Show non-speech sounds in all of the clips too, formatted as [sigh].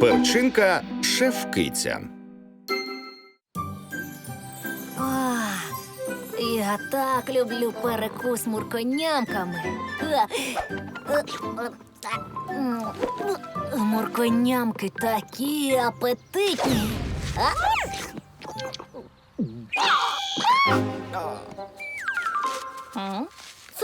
Перчинка шеф-киця. Я так люблю перекус мурконямками. Е, е, Мурконямки такі апетитні. А?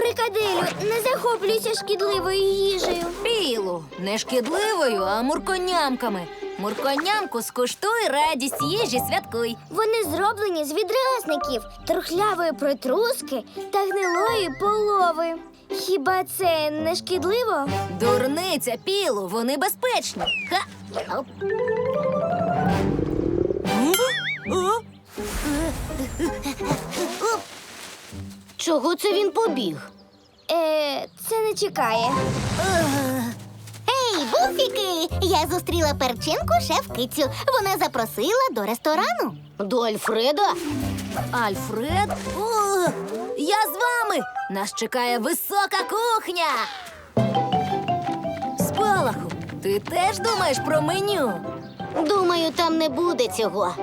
Фрикаделю, не захоплюйся шкідливою їжею. Пілу, не шкідливою, а мурконямками. Мурконямку скуштуй, радість їжі святкуй. Вони зроблені з відразників, трухлявої притруски та гнилої полови. Хіба це не шкідливо? Дурниця, пілу, вони безпечні. Ха. Оп. Чого це він побіг? Е, це не чекає. Ей, буфіки! Я зустріла перчинку шеф-кицю. Вона запросила до ресторану. До Альфреда? Альфред? О, я з вами! Нас чекає висока кухня. Спалаху, ти теж думаєш про меню? Думаю, там не буде цього.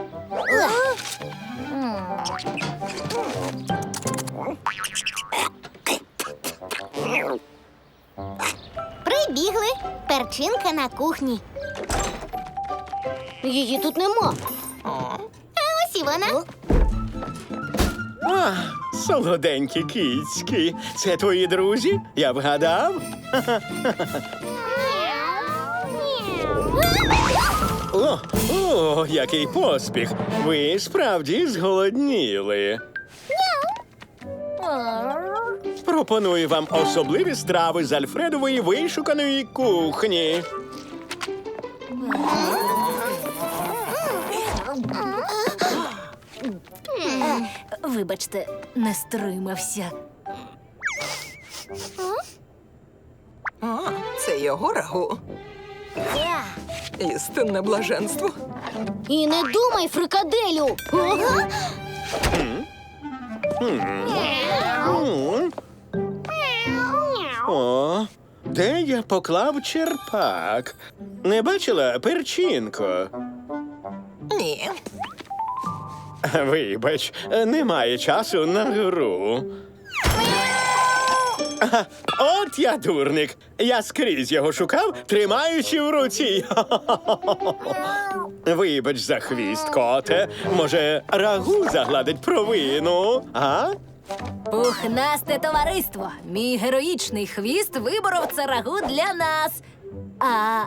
Прибігли. Перчинка на кухні. Її тут нема. А ось і вона. А, солоденькі кицьки. Це твої друзі? Я вгадав. О, о, який поспіх. Ви справді зголодніли. Пропоную вам особливі страви з Альфредової вишуканої кухні. Вибачте, не стримався. А, це його рагу. Істинне блаженство. І не думай, фрикаделю. М. О, де я поклав черпак? Не бачила перчинко? Ні. Вибач, немає часу на гру. Ага, От я дурник. Я скрізь його шукав, тримаючи в руці. [laughs] Вибач за хвіст, коте. Може, рагу загладить провину, а? Пухнасте товариство. Мій героїчний хвіст виборов царагу для нас. А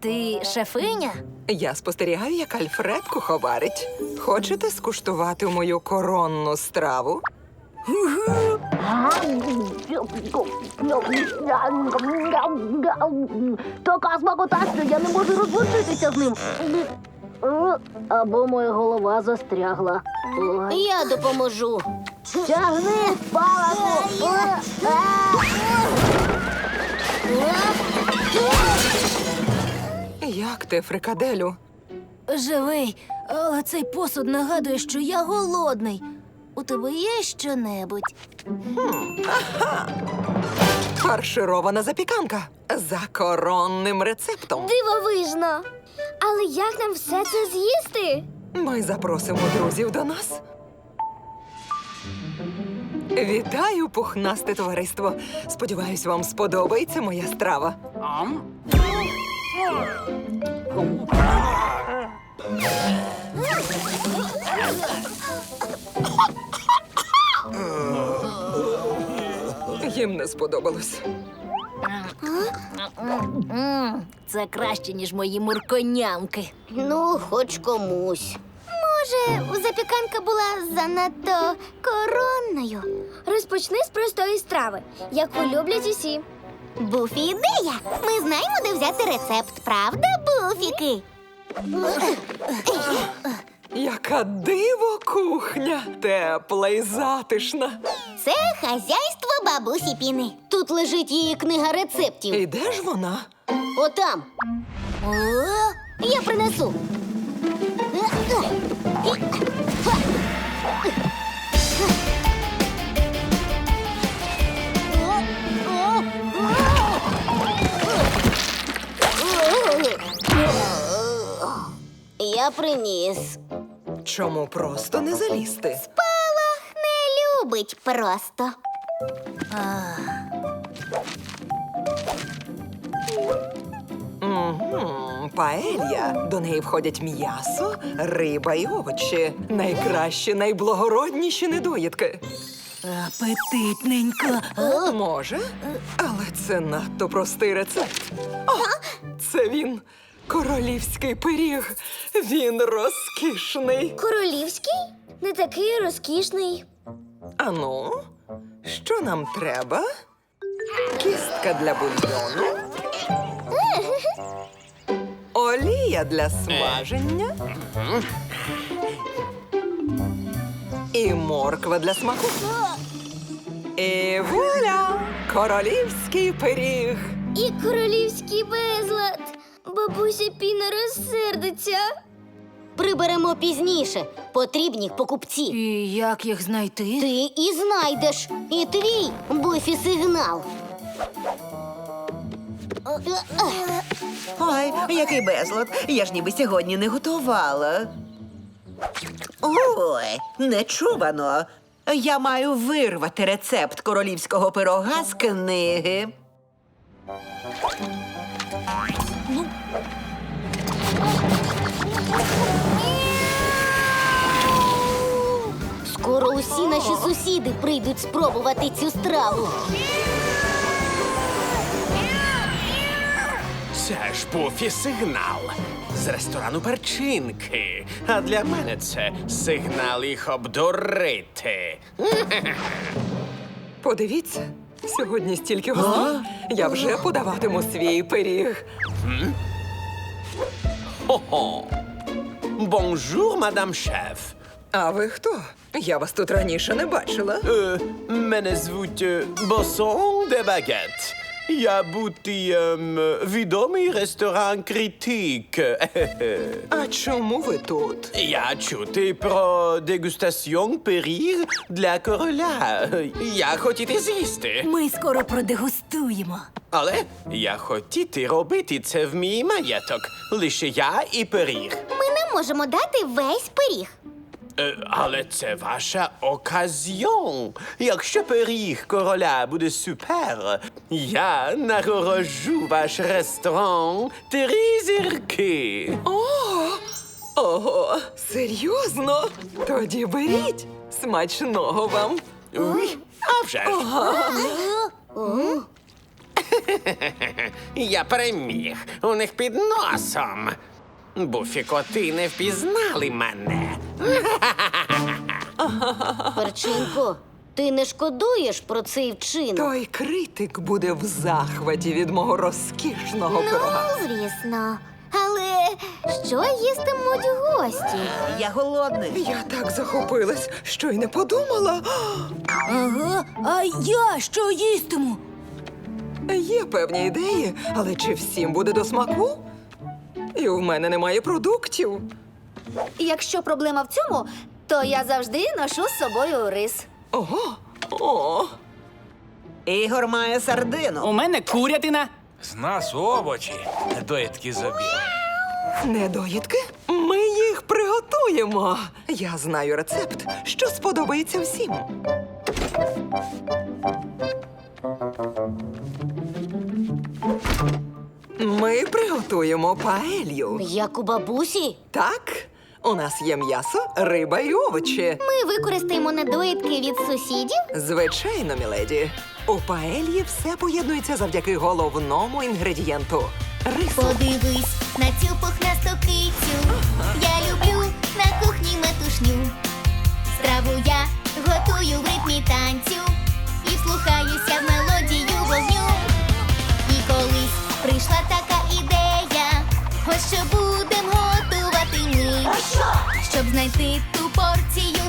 ти шефиня? Я спостерігаю, як Альфред куховарить. Хочете скуштувати мою коронну страву? Така смакота, що я не можу розлучитися з ним. Або моя голова застрягла. Я допоможу. Тягни палку. Як ти, фрикаделю? Живий, але цей посуд нагадує, що я голодний. У тебе є щонебудь? Фарширована запіканка за коронним рецептом. Дивовижно. Але як нам все це з'їсти? Ми запросимо друзів до нас. Вітаю, пухнасте товариство. Сподіваюсь, вам сподобається моя страва. Їм не сподобалось. Це краще, ніж мої мурконямки. Ну, хоч комусь. Може, запіканка була занадто коронною. Розпочни з простої страви, яку люблять усі. Буфі ідея. Ми знаємо, де взяти рецепт, правда, буфіки? Яка диво кухня! Тепла і затишна. Це хазяйство бабусі Піни. Тут лежить її книга рецептів. І де ж вона? Отам. О, Я принесу. Я приніс. Чому просто не залізти? Спалах Не любить просто. Мгм, Паелья. До неї входять м'ясо, риба і овочі. Найкращі, найблагородніші недоїдки. Апетитненько. Може, але це надто простий рецепт. О, це він. Королівський пиріг. Він розкішний. Королівський? Не такий розкішний. Ану, що нам треба? Кістка для бульйону. Олія для смаження. І морква для смаку. І вуаля! Королівський пиріг. І королівський безлад. Бабуся Піна розсердиться. Приберемо пізніше. Потрібні покупці. І як їх знайти? Ти і знайдеш. І твій буфі сигнал. Ой, який безлад. Я ж ніби сьогодні не готувала. Ой, нечувано. Я маю вирвати рецепт королівського пирога з книги. Скоро усі наші сусіди прийдуть спробувати цю страву. Це ж буфі сигнал з ресторану перчинки. А для мене це сигнал їх обдурити. [laughs] Подивіться, сьогодні стільки гостей. Я вже подаватиму свій пиріг. Хо-хо. Бонжур, мадам шеф. А ви хто? Я вас тут раніше не бачила. Е, мене звуть е, Босон де Багет. Я бути ем, відомий ресторан критик. А чому ви тут? Я чути про дегустаціон пиріг для короля. Я хотіти з'їсти. Ми скоро продегустуємо. Але я хотіти робити це в мій маєток. Лише я і пиріг. Ми не можемо дати весь пиріг. Е, але це ваша оказіон. Якщо пиріг короля буде супер, я нагорожу ваш ресторан три зірки. Ого, серйозно? Тоді беріть. Смачного вам. Уй, а вже ж. Я переміг у них під носом. Буфікоти не впізнали мене. Перчинко, ти не шкодуєш про цей вчинок? Той критик буде в захваті від мого розкішного пирога. Ну, звісно. Але що їстимуть гості? Я голодний. Я так захопилась, що й не подумала. Ага, а я що їстиму? Є певні ідеї, але чи всім буде до смаку? І в мене немає продуктів. Якщо проблема в цьому, то я завжди ношу з собою рис. Ого, о, Ігор має сардину. У мене курятина. З нас овочі, недоїдки зобі. недоїдки? Ми їх приготуємо. Я знаю рецепт, що сподобається всім. Ми приготуємо паелью. Як у бабусі? Так, у нас є м'ясо, риба і овочі. Ми використаємо недоїдки від сусідів. Звичайно, міледі. У паельї все поєднується завдяки головному інгредієнту рису. Подивись на цю пухнасту кицю. Я люблю на кухні метушню. Страву я готую в ритмі танцю і вслухаюся в мелодію вогню. І колись прийшла така ідея, ось що ми. Щоб знайти ту порцію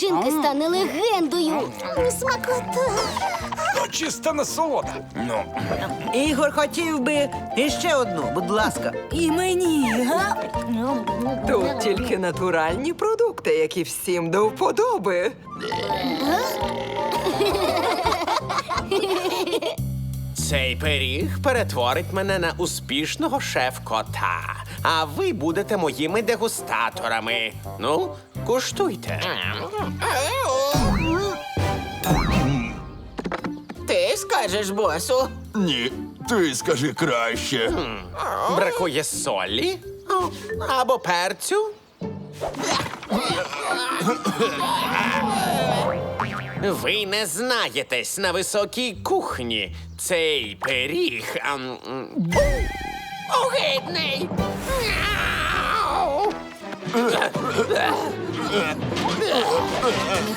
перчинки стане легендою. Смакота. Ну, чиста насолода. Ну, Ігор хотів би іще одну, будь ласка. І мені, га? Тут тільки натуральні продукти, які всім до вподоби. [laughs] Цей пиріг перетворить мене на успішного шеф-кота. А ви будете моїми дегустаторами. Ну, куштуйте. Ти скажеш босу? Ні, ти скажи краще. Бракує солі або перцю. Ви не знаєтесь на високій кухні. Цей пиріг. ам! Огидний!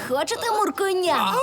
Хочете муркуня?